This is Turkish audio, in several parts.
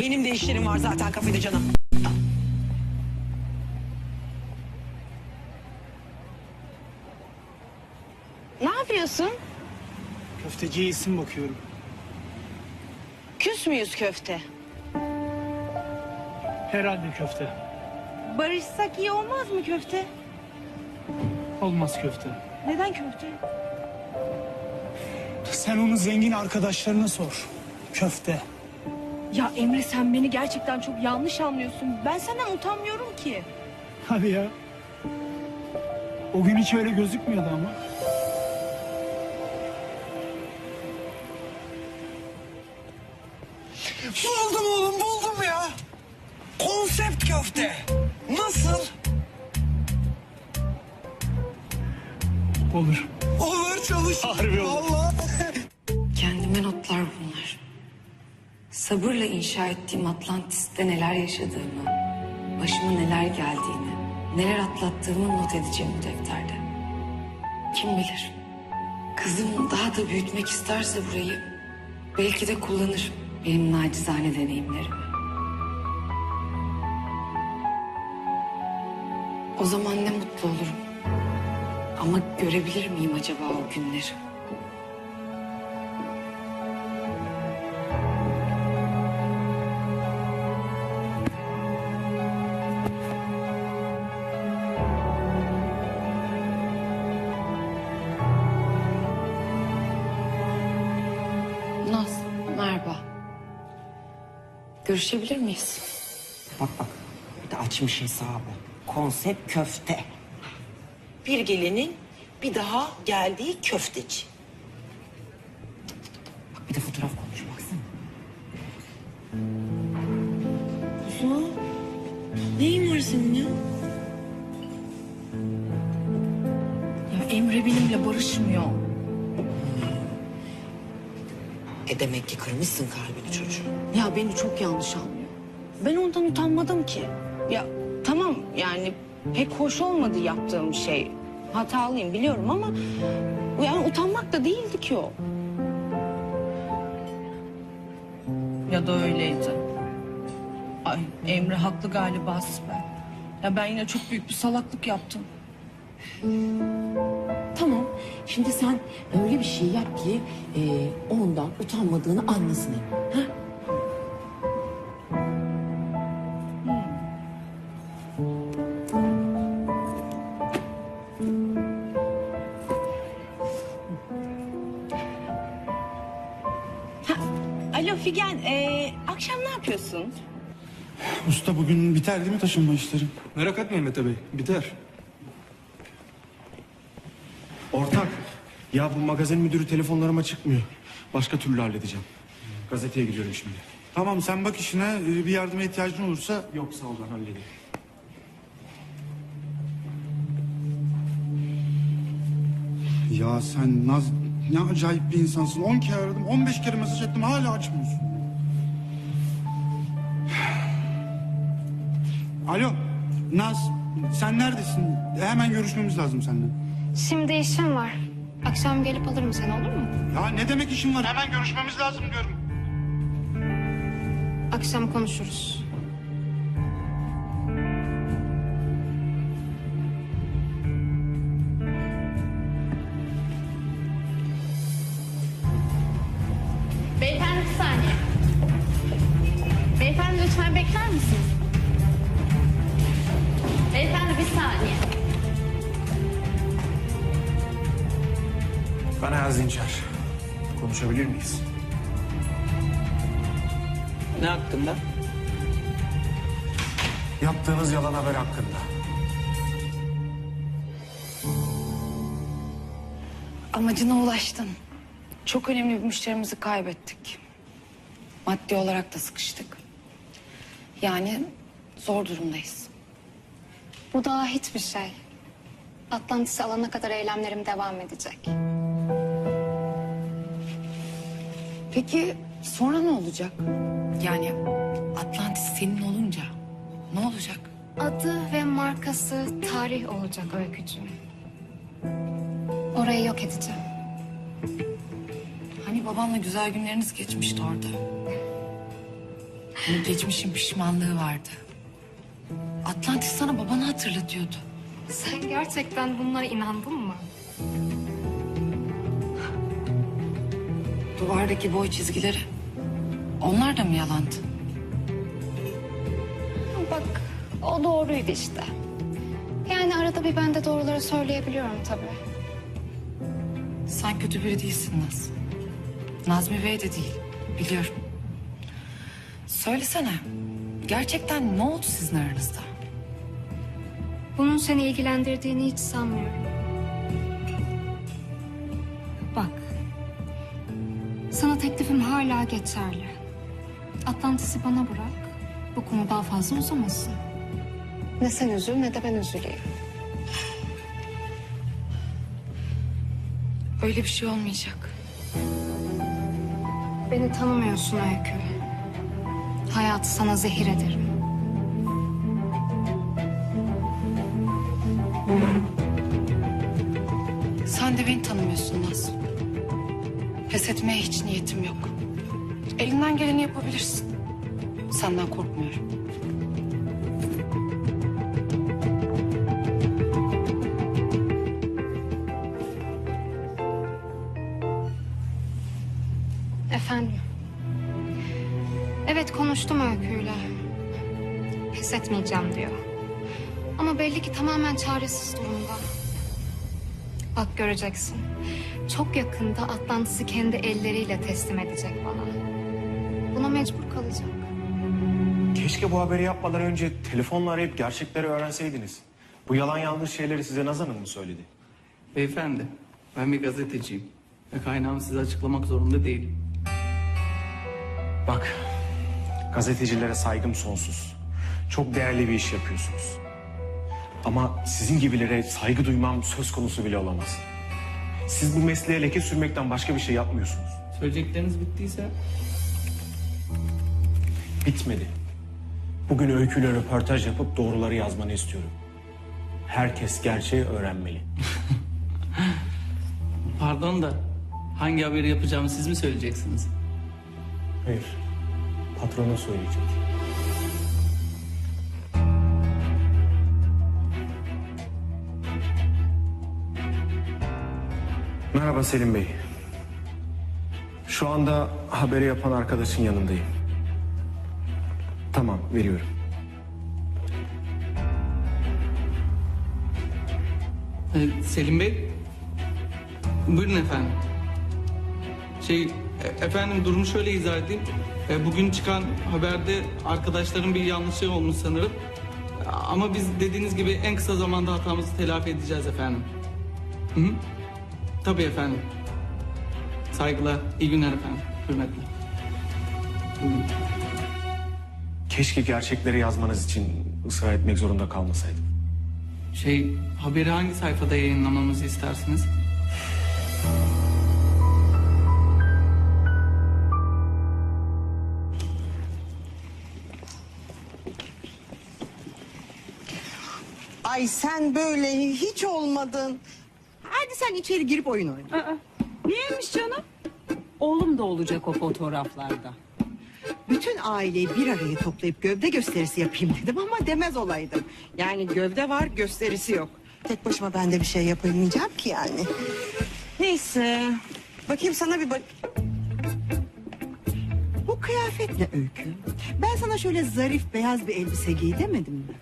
Benim de işlerim var zaten kafede canım. Ne yapıyorsun? Köfteciye isim bakıyorum. Küs müyüz köfte? Herhalde köfte. Barışsak iyi olmaz mı köfte? Olmaz köfte. Neden köfte? Sen onu zengin arkadaşlarına sor. Köfte. Ya Emre sen beni gerçekten çok yanlış anlıyorsun. Ben senden utanmıyorum ki. Hadi ya. O gün hiç öyle gözükmüyordu ama. Buldum oğlum buldum ya. Konsept köfte. Nasıl? Olur. Olur çalış. Harbi olur. Vallahi. Sabırla inşa ettiğim Atlantis'te neler yaşadığımı, başıma neler geldiğini, neler atlattığımı not edeceğim bu defterde. Kim bilir? Kızım daha da büyütmek isterse burayı belki de kullanır benim nacizane deneyimlerimi. O zaman ne mutlu olurum. Ama görebilir miyim acaba o günleri? Görüşebilir miyiz? Bak bak bir de açmış hesabı. Konsept köfte. Bir gelinin bir daha geldiği köfteci. E demek ki kırmışsın kalbini çocuğun. Ya beni çok yanlış anlıyor. Ben ondan utanmadım ki. Ya tamam yani pek hoş olmadı yaptığım şey. Hatalıyım biliyorum ama yani utanmak da değildi ki o. Ya da öyleydi. Ay Emre haklı galiba Sibel. Ya ben yine çok büyük bir salaklık yaptım. Tamam. Şimdi sen öyle bir şey yap ki e, ondan utanmadığını anlasın. Ha? Alo Figen, ee, akşam ne yapıyorsun? Usta bugün biter değil mi taşınma işleri? Merak etmeyin Mete Bey, biter. Ortak. Ya bu magazin müdürü telefonlarıma çıkmıyor. Başka türlü halledeceğim. Gazeteye gidiyorum şimdi. Tamam sen bak işine ee, bir yardıma ihtiyacın olursa Yok sağ ol ben halledeyim. Ya sen Naz ne acayip bir insansın. 10 kere aradım, 15 kere mesaj ettim hala açmıyorsun. Alo, Naz sen neredesin? Hemen görüşmemiz lazım seninle. Şimdi işim var. Akşam gelip alırım seni olur mu? Ya ne demek işin var? Hemen görüşmemiz lazım diyorum. Akşam konuşuruz. Beyefendi bir saniye. Beyefendi lütfen bekler misiniz? Dinçer. Konuşabilir miyiz? Ne hakkında? Yaptığınız yalan haber hakkında. Amacına ulaştın. Çok önemli bir müşterimizi kaybettik. Maddi olarak da sıkıştık. Yani zor durumdayız. Bu daha hiçbir şey. Atlantis'i alana kadar eylemlerim devam edecek. Peki sonra ne olacak? Yani Atlantis senin olunca ne olacak? Adı ve markası tarih olacak öykücüğüm. Orayı yok edeceğim. Hani babanla güzel günleriniz geçmişti orada. Hani geçmişin pişmanlığı vardı. Atlantis sana babanı hatırlatıyordu. Sen gerçekten bunlara inandın mı? Duvardaki boy çizgileri. Onlar da mı yalandı? Bak o doğruydu işte. Yani arada bir ben de doğruları söyleyebiliyorum tabii. Sen kötü biri değilsin Naz. Nazmi Bey de değil. Biliyorum. Söylesene. Gerçekten ne oldu sizin aranızda? Bunun seni ilgilendirdiğini hiç sanmıyorum. Bak. Sana teklifim hala geçerli. Atlantis'i bana bırak. Bu konu daha fazla uzamasın. Ne sen üzül ne de ben üzüleyim. Öyle bir şey olmayacak. Beni tanımıyorsun Öykü. Hayatı sana zehir ederim. Sen de beni tanımıyorsun Naz. Pes etmeye hiç niyetim yok. Elinden geleni yapabilirsin. Senden korkmuyorum. Efendim. Evet konuştum Öykü'yle. Pes etmeyeceğim diyor. Ama belli ki tamamen çaresiz durumda. Bak göreceksin. Çok yakında Atlantis'i kendi elleriyle teslim edecek bana. Buna mecbur kalacak. Keşke bu haberi yapmadan önce telefonla arayıp gerçekleri öğrenseydiniz. Bu yalan yanlış şeyleri size Nazan Hanım mı söyledi? Beyefendi, ben bir gazeteciyim. Ve kaynağımı size açıklamak zorunda değilim. Bak, gazetecilere saygım sonsuz. Çok değerli bir iş yapıyorsunuz. Ama sizin gibilere saygı duymam söz konusu bile olamaz. Siz bu mesleğe leke sürmekten başka bir şey yapmıyorsunuz. Söyleyecekleriniz bittiyse Bitmedi. Bugün öyküyle röportaj yapıp doğruları yazmanı istiyorum. Herkes gerçeği öğrenmeli. pardon da hangi haberi yapacağımı siz mi söyleyeceksiniz? Hayır, patrona söyleyecek. Merhaba Selim Bey. Şu anda haberi yapan arkadaşın yanındayım. Tamam, veriyorum. Ee, Selim Bey, buyurun efendim. Şey, e- efendim durumu şöyle izah edeyim. E, bugün çıkan haberde arkadaşların bir yanlışı olmuş sanırım. Ama biz dediğiniz gibi en kısa zamanda hatamızı telafi edeceğiz efendim. Hı hı. Tabii efendim. Saygılar, iyi günler efendim. Hürmetler. Keşke gerçekleri yazmanız için ısrar etmek zorunda kalmasaydım. Şey, haberi hangi sayfada yayınlamamızı istersiniz? Ay sen böyle hiç olmadın. Hadi sen içeri girip oyun oyna. Niyeymiş canım? Oğlum da olacak o fotoğraflarda. Bütün aileyi bir araya toplayıp gövde gösterisi yapayım dedim ama demez olaydım. Yani gövde var gösterisi yok. Tek başıma ben de bir şey yapamayacağım ki yani. Neyse. Bakayım sana bir bak. Bu kıyafet ne öykü? Ben sana şöyle zarif beyaz bir elbise giy demedim mi?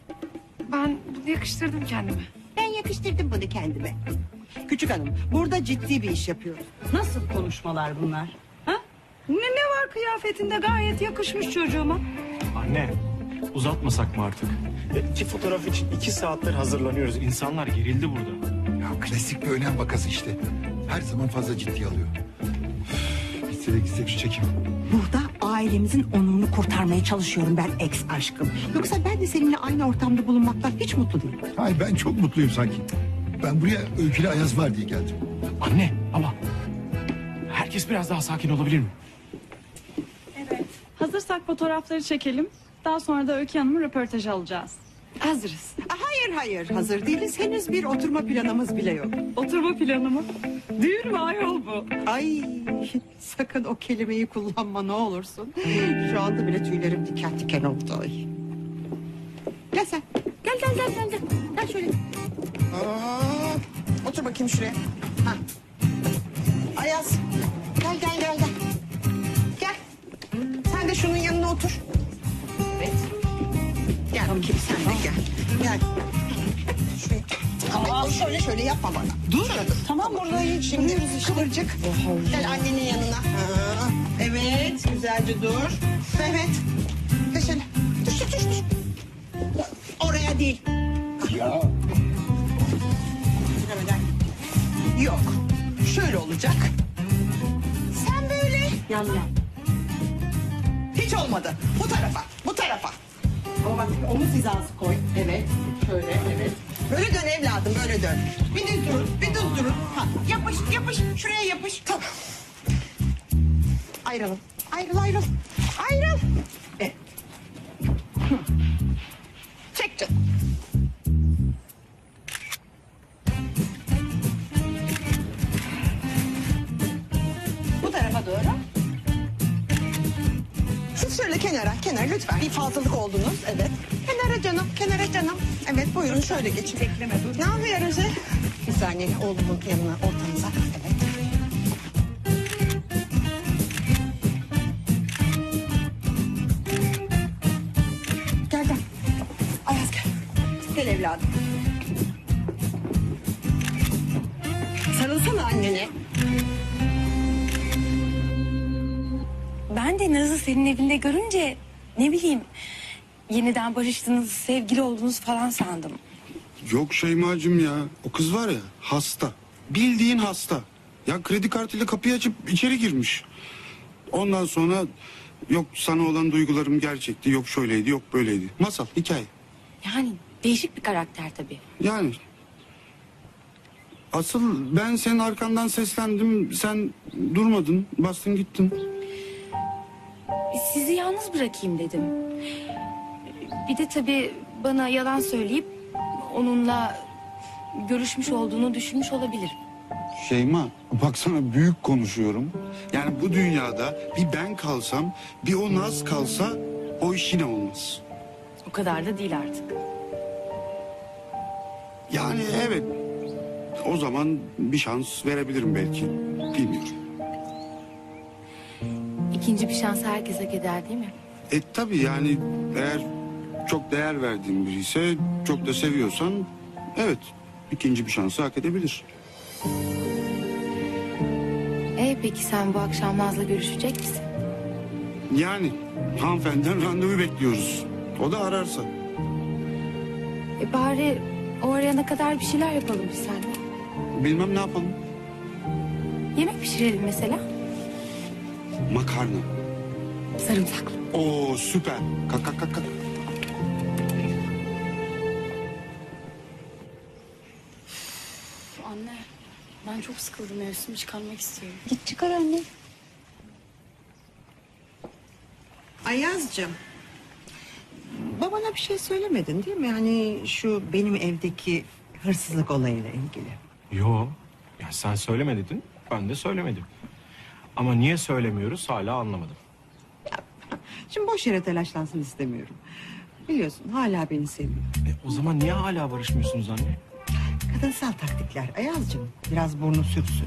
Ben bunu yakıştırdım kendime. Ben yakıştırdım bunu kendime. Küçük hanım burada ciddi bir iş yapıyoruz. Nasıl konuşmalar bunlar? Ha? Ne, ne var kıyafetinde gayet yakışmış çocuğuma. Anne, uzatmasak mı artık? E, çift fotoğraf için iki saattir hazırlanıyoruz. İnsanlar gerildi burada. Ya klasik bir önem vakası işte. Her zaman fazla ciddiye alıyor. Üf, Bitse de gitsek şu çekim. Burada ailemizin onurunu kurtarmaya çalışıyorum ben ex aşkım. Yoksa ben de seninle aynı ortamda bulunmaktan hiç mutlu değilim. Ay ben çok mutluyum sanki. Ben buraya öykülü Ayaz var diye geldim. Anne, baba. Herkes biraz daha sakin olabilir mi? Hazırsak fotoğrafları çekelim. Daha sonra da Öykü Hanım'ın röportajı alacağız. Hazırız. Ah, Hayır hayır hazır değiliz. Henüz bir oturma planımız bile yok. Oturma planı mı? Düğün mü ayol bu? Ay sakın o kelimeyi kullanma ne olursun. Şu anda bile tüylerim diken diken oldu. Ay. Gel sen. Gel gel gel gel. Gel, şöyle. Aa, otur bakayım şuraya. Ha. Ayaz. Gel gel gel gel. Gel. Sen de şunun yanına otur. Evet. Gel bakayım sen de gel. Gel. Şuraya. Aa, şöyle şöyle yapma bana. Dur. Tamam buradayım. Şimdi kıvırcık. Gel annenin yanına. Ha, evet güzelce dur. Evet. Gel değil. Ya Yok. Şöyle olacak. Sen böyle. Yan yan. Hiç olmadı. Bu tarafa. Bu tarafa. Ama bak omuz hizası koy. Evet. Şöyle evet. Böyle dön evladım böyle dön. Bir düz durun. Bir düz durun. Ha, yapış yapış. Şuraya yapış. Tamam. Ayrılın. Ayrıl ayrıl. Ayrıl. Fazlalık oldunuz, evet. Kenara canım, kenara canım. Evet, buyurun şöyle geçin. Bekleme, dur. Ne yapıyor Roje? Bir saniye, oğlumun yanına, ortanıza. Evet. Gel, gel. Ayaz gel. Gel evladım. Sarılsana annene. Ben de Naz'ı senin evinde görünce ne bileyim yeniden barıştınız, sevgili oldunuz falan sandım. Yok Şeyma'cığım ya. O kız var ya hasta. Bildiğin hasta. Ya kredi kartıyla kapıyı açıp içeri girmiş. Ondan sonra yok sana olan duygularım gerçekti. Yok şöyleydi yok böyleydi. Masal hikaye. Yani değişik bir karakter tabii. Yani asıl ben senin arkandan seslendim. Sen durmadın. Bastın gittin. Sizi yalnız bırakayım dedim. Bir de tabii bana yalan söyleyip onunla görüşmüş olduğunu düşünmüş olabilir. Şeyma baksana büyük konuşuyorum. Yani bu dünyada bir ben kalsam bir o Naz kalsa o iş yine olmaz. O kadar da değil artık. Yani evet o zaman bir şans verebilirim belki. Bilmiyorum. İkinci bir şans herkese eder değil mi? E tabii yani eğer çok değer verdiğin biri ise çok da seviyorsan evet ikinci bir şansı hak edebilir. E peki sen bu akşam Naz'la görüşecek misin? Yani hanımefendiden randevu bekliyoruz. O da ararsa. E bari o arayana kadar bir şeyler yapalım biz seninle. Bilmem ne yapalım. Yemek pişirelim mesela. Makarna. Sarımsaklı. Oo süper. Kalk kalk kalk. kalk. Anne ben çok sıkıldım mevsimi çıkarmak istiyorum. Git çıkar anne. Ayaz'cığım. Babana bir şey söylemedin değil mi? Yani şu benim evdeki hırsızlık olayıyla ilgili. Yo. Ya sen söyleme dedin. Ben de söylemedim. Ama niye söylemiyoruz hala anlamadım. Şimdi boş yere telaşlansın istemiyorum. Biliyorsun hala beni seviyor. E, o zaman niye hala barışmıyorsunuz anne? Kadınsal taktikler Ayaz'cığım. Biraz burnu sürtsün.